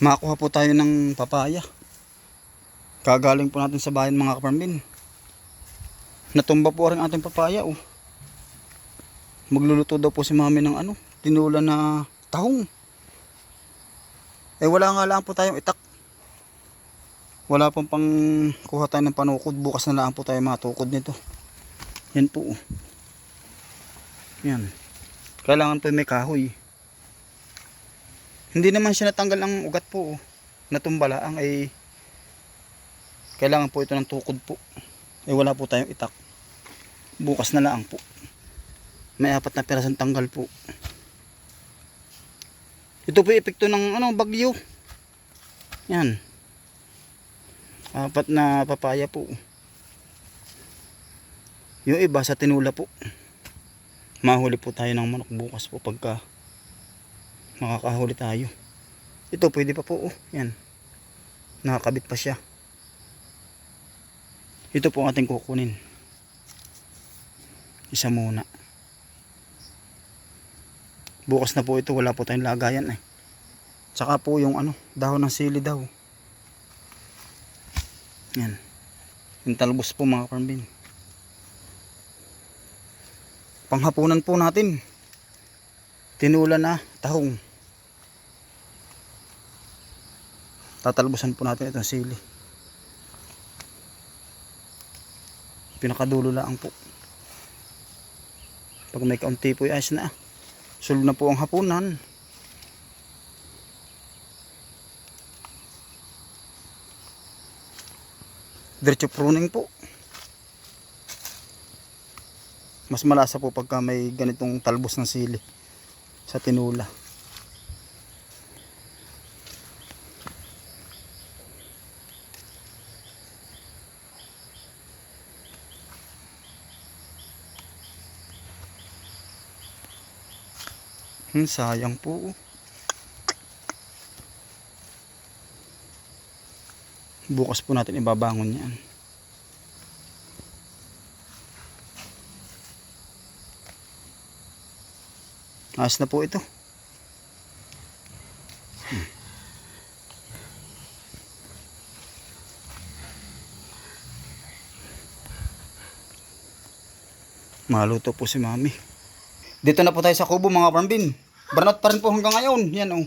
Makakuha po tayo ng papaya. Kagaling po natin sa bayan mga kaparmin. Natumba po rin ating papaya oh. Magluluto daw po si mami ng ano, tinula na tahong. Eh wala nga lang po tayong itak. Wala pong pang kuha tayo ng panukod. Bukas na lang po tayo matukod nito. Yan po. oh. Yan. Kailangan po may kahoy. Hindi naman siya natanggal ang ugat po. oh. Natumbala ang ay kailangan po ito ng tukod po. Eh wala po tayong itak. Bukas na lang po. May apat na pirasong tanggal po. Ito po epekto ng ano, bagyo. Yan. Apat na papaya po. Yung iba sa tinula po. Mahuli po tayo ng manok bukas po pagka makakahuli tayo. Ito pwede pa po. Oh. Yan. Nakakabit pa siya. Ito po ang ating kukunin. Isa muna. Bukas na po ito. Wala po tayong lagayan eh. Tsaka po yung ano, dahon ng sili daw. Yan. Yung talbos po mga karambin. Panghapunan po natin. Tinula na tahong. Tatalbusan po natin itong sili. Pinakadulo lang po. Pag may kaunti po ayos na. Sulog na po ang hapunan. Diretso pruning po. Mas malasa po pagka may ganitong talbos ng sili sa tinula. Hmm, sayang po. Bukas po natin ibabangon yan. Ayos na po ito. Hmm. Maluto po si mami. Dito na po tayo sa kubo mga parmbin. Barnot pa rin po hanggang ngayon. Yan oh.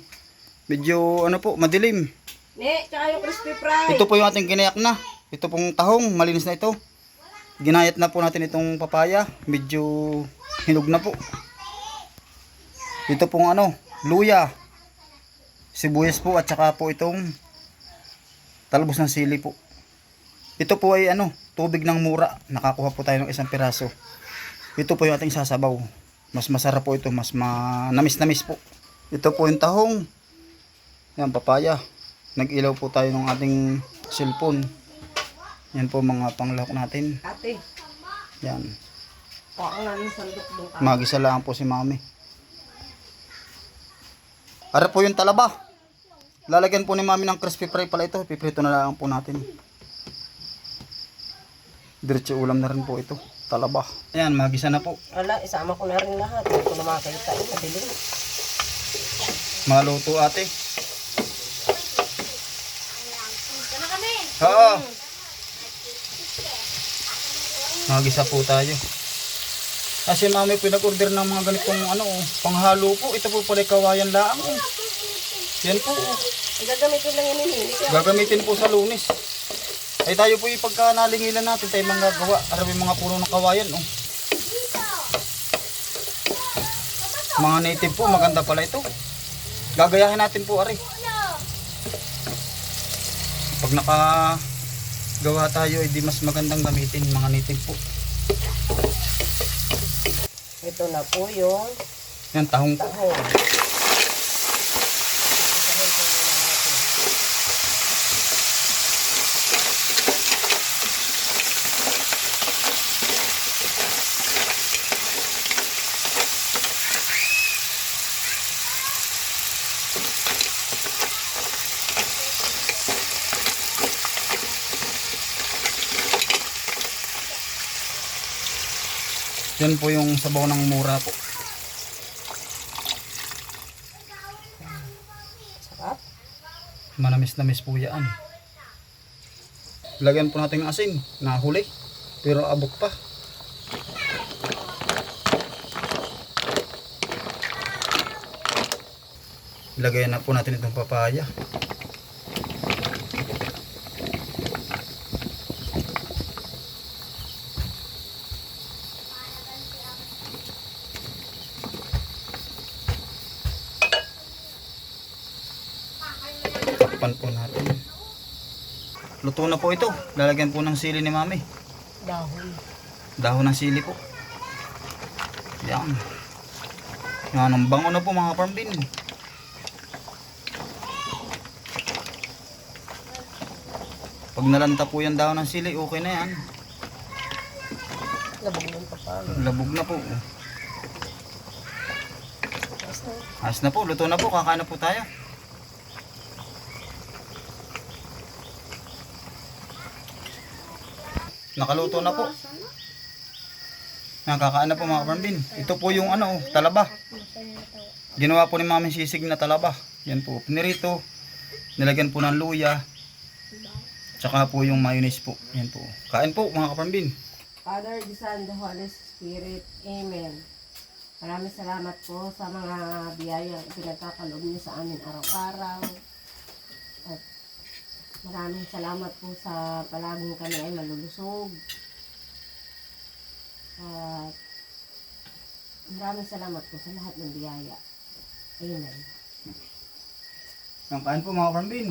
Medyo ano po, madilim. Ne, tsaka yung crispy fry. Ito po yung ating ginayak na. Ito pong tahong, malinis na ito. Ginayat na po natin itong papaya. Medyo hinog na po. Ito pong ano, luya. Sibuyas po at saka po itong talbos ng sili po. Ito po ay ano, tubig ng mura. Nakakuha po tayo ng isang piraso. Ito po yung ating sasabaw. Mas masarap po ito, mas manamis-namis po. Ito po yung tahong. Yan, papaya. Nag-ilaw po tayo ng ating cellphone. Yan po mga panglahok natin. Ate, Yan. Magisa lang po si mami. Ara po yung talaba. Lalagyan po ni mami ng crispy fry pala ito. Piprito na lang po natin. Diretso ulam na rin po ito. Talaba. Ayan, magisa na po. Ala, isama ko na rin lahat. Hindi ko na makakita. Ay, madilim. Maluto ate. Oo. Magisa po tayo. Kasi mami pinag-order ng mga ganitong ano, oh, panghalo po. Ito po pala kawayan lang. Oh. Yan po. oh. Gagamitin lang yun yun. Gagamitin po sa lunis. Ay tayo po ipagka nalingilan natin tayo mga gawa. Arabi mga puno ng kawayan. Oh. Mga native po, maganda pala ito. Gagayahin natin po, ari. Pag nakagawa tayo, ay di mas magandang gamitin mga native po. Ito na po yung Yan, tahong tahong. Yan po yung sabaw ng mura po. Sarap. Manamis-namis po yan. Lagyan po natin ng asin. Nahuli. Pero abot pa. Lagayan na po natin itong papaya. Takpan po natin. Luto na po ito. Lalagyan po ng sili ni mami. Dahon. Dahon ng sili po. Yan. Yan, ang bango na po mga parmbin. Pag nalanta po yung dahon ng sili, okay na yan. Labog ng papalo. Labog na po. Na. Ayos na po, luto na po, kakain na po tayo. Nakaluto na po. Nakakain na po mga kapambin. Ito po yung ano, talaba. Ginawa po ni Mami Sisig na talaba. Yan po, pinirito. Nilagyan po ng luya. Tsaka po yung mayonnaise po. Yan po. Kain po mga kapambin. Father, the Son, the Holy Spirit. Amen. Maraming salamat po sa mga biyayang pinagkakalob niyo sa amin araw-araw. Maraming salamat po sa palaging kami ay malulusog. At maraming salamat po sa lahat ng biyaya. Amen. Ang kain po mga kapambin.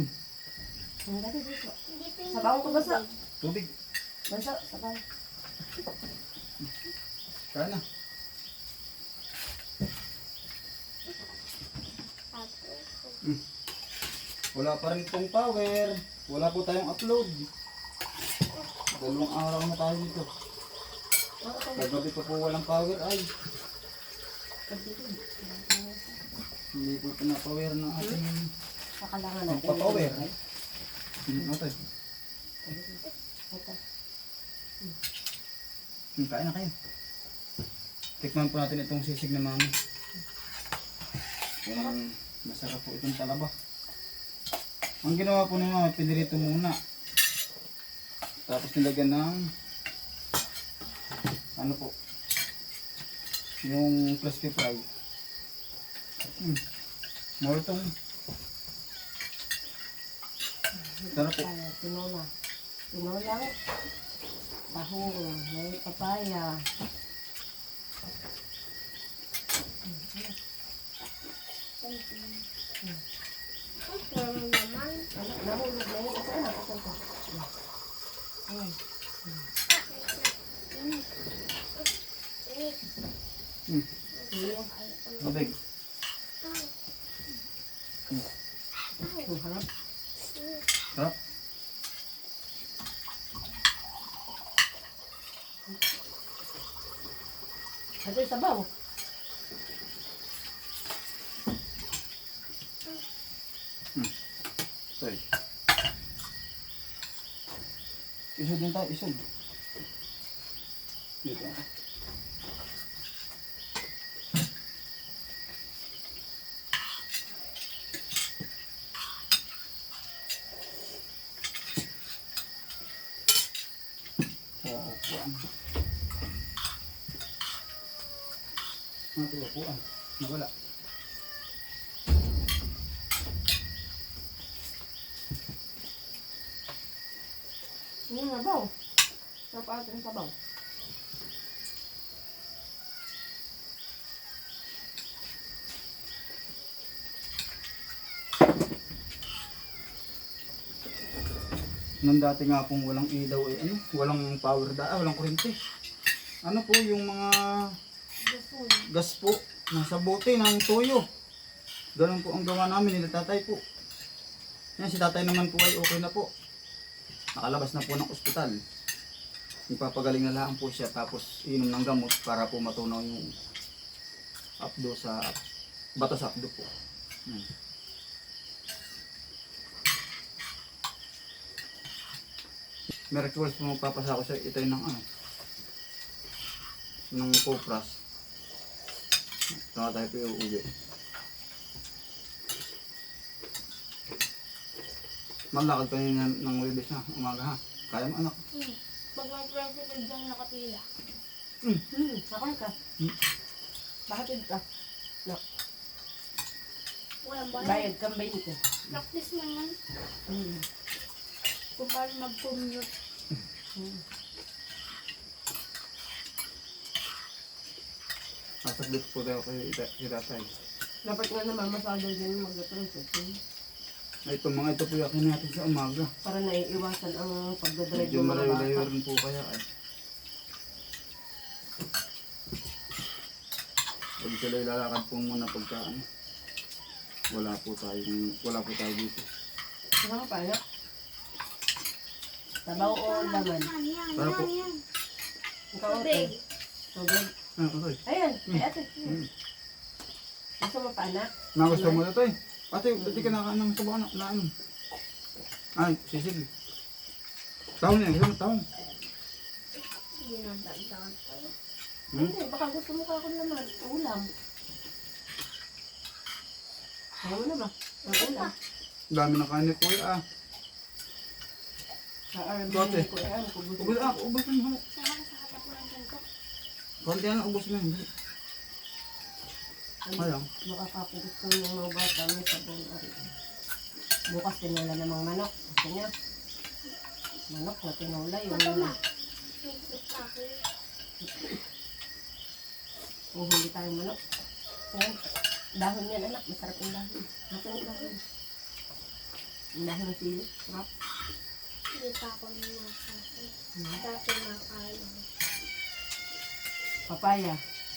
Ang dali dito. Sabaw ko basa. Tubig. Basa, sabaw. Kain na. Mm. Wala pa rin pong power. Wala po tayong upload. Dalawang araw na tayo dito. Kagabi pa po walang power ay. Hindi po pinapower ng ating Sakalangan natin. pagpapower. Hmm, ate. Ito. Hmm, kain na kayo. Tikman po natin itong sisig na mami. Yan, masarap po itong talaba. Ang ginawa po ni mama, pinirito muna. Tapos nilagyan ng ano po yung crispy fry. Hmm. Mortong. Sarap po. Tinola. Tinola. Tahong. May papaya. Ano, nahulog na yun. Hmm. Tubig. Ang harap. Ito yung sabaw. Isod din tayo, isod. Dito. Ito, upuan? Wala. Yung sabaw. Sarap ata yung sabaw. Nung dati nga pong walang ilaw eh, ano, walang power da, ah, walang kuryente. Ano po yung mga gas po, nasa bote ng toyo. Ganun po ang gawa namin nila tatay po. Yan, si tatay naman po ay okay na po. Nakalabas na po ng ospital. Ipapagaling na lang po siya tapos inom ng gamot para po matunaw yung apdo sa bato sa apdo po. Hmm. Request po magpapasa ko sa ito ng ano ng Copras. Saka tayo po uuwi. Malakad pa yun ng, ng Webes na umaga ha. Kaya mo anak. Hmm. Pag may president dyan nakapila. Hmm, sakay ka. Hmm. Bakit ka? No, Walang bayad. bayad kang 20. Practice mo yan. Hmm. Kung paano mag-commute. Hmm. Sasaglit po tayo kay tatay. Dapat nga naman masyado din mag-transit. eh. Ay, Ito mga ito po yakin natin sa umaga. Para naiiwasan ang pagdadrive Medyo ng mga malayo-layo bata. rin po kaya ay. Pag sila ilalakad po muna pagka ano. Wala po tayong, wala po tayo dito. Ka pa, anak? Sabaw o laman? Para po. Ikaw, ate. Tubig. Ah, okay. Ayan, ay ate. Hmm. Gusto mo pa, anak? Nagusto mo ito eh. Ate, hindi ka nakain ng sabaw na, na ano. Ay, sisig. Tahon yan, gusto mo tahon. Hindi na dagdagan tayo. Hmm? Hindi, baka gusto mo ka akong laman. Ulam. Mo na ba? Ang ulam. Dami na kain ni Kuya ah. Sa RMB Ate. ko, ayan, kung gusto Ubus ah, ubus mo. hali. Saka sa katapunan ko. Konti na, ubus mo. yun. Ayan. Baka kako gusto ng mga bata may sabon. Ari. Bukas tinula namang manok. Gusto niya. Manok na tinula yung ako. uhuli tayong manok. Ayan. Dahon yan anak. Masarap yung dahon. Ito yung dahon. Yung dahon ng sili. Sarap. Hindi pa ako nasa. Dati nakakain. Papaya.